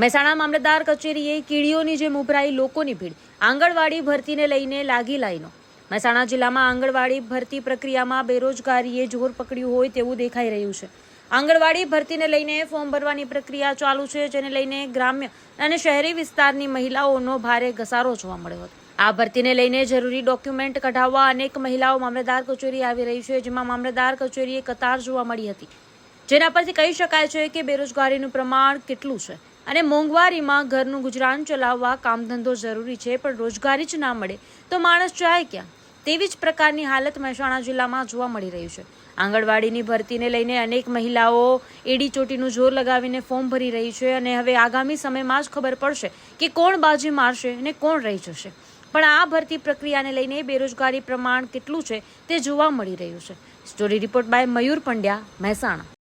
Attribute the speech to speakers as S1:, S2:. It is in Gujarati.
S1: મહેસાણા મામલતદાર કચેરીએ કીડીઓની જેમ ઉભરાઈ લોકોની ભીડ આંગણવાડી ભરતીને લઈને લાગી લાઈનો. મહેસાણા જિલ્લામાં આંગણવાડી ભરતી પ્રક્રિયામાં બેરોજગારીએ જોર પકડ્યું હોય તેવું દેખાઈ રહ્યું છે. આંગણવાડી ભરતીને લઈને ફોર્મ ભરવાની પ્રક્રિયા ચાલુ છે, જેને લઈને ગ્રામ્ય અને શહેરી વિસ્તારની મહિલાઓનો ભારે ઘસારો જોવા મળ્યો હતો. આ ભરતીને લઈને જરૂરી ડોક્યુમેન્ટ કઢાવવા અનેક મહિલાઓ મામલતદાર કચેરી આવી રહી છે, જેમાં મામલતદાર કચેરીએ કતાર જોવા મળી હતી. જેના પરથી કહી શકાય છે કે બેરોજગારીનું પ્રમાણ કેટલું છે. અને મોંઘવારીમાં ઘરનું ગુજરાન ચલાવવા કામધંધો જરૂરી છે, પણ રોજગારી જ ના મળે તો માણસ જાય ક્યાં? તેવી જ પ્રકારની હાલત મહેસાણા જિલ્લામાં જોવા મળી રહી છે. આંગણવાડીની ભરતીને લઈને અનેક મહિલાઓ એડી ચોટીનું જોર લગાવીને ફોર્મ ભરી રહી છે અને હવે આગામી સમયમાં જ ખબર પડશે કે કોણ બાજી મારશે અને કોણ રહી જશે. પણ આ ભરતી પ્રક્રિયાને લઈને બેરોજગારી પ્રમાણ કેટલું છે તે જોવા મળી રહ્યું છે. Story report by Mayur Pandya, Mehsana.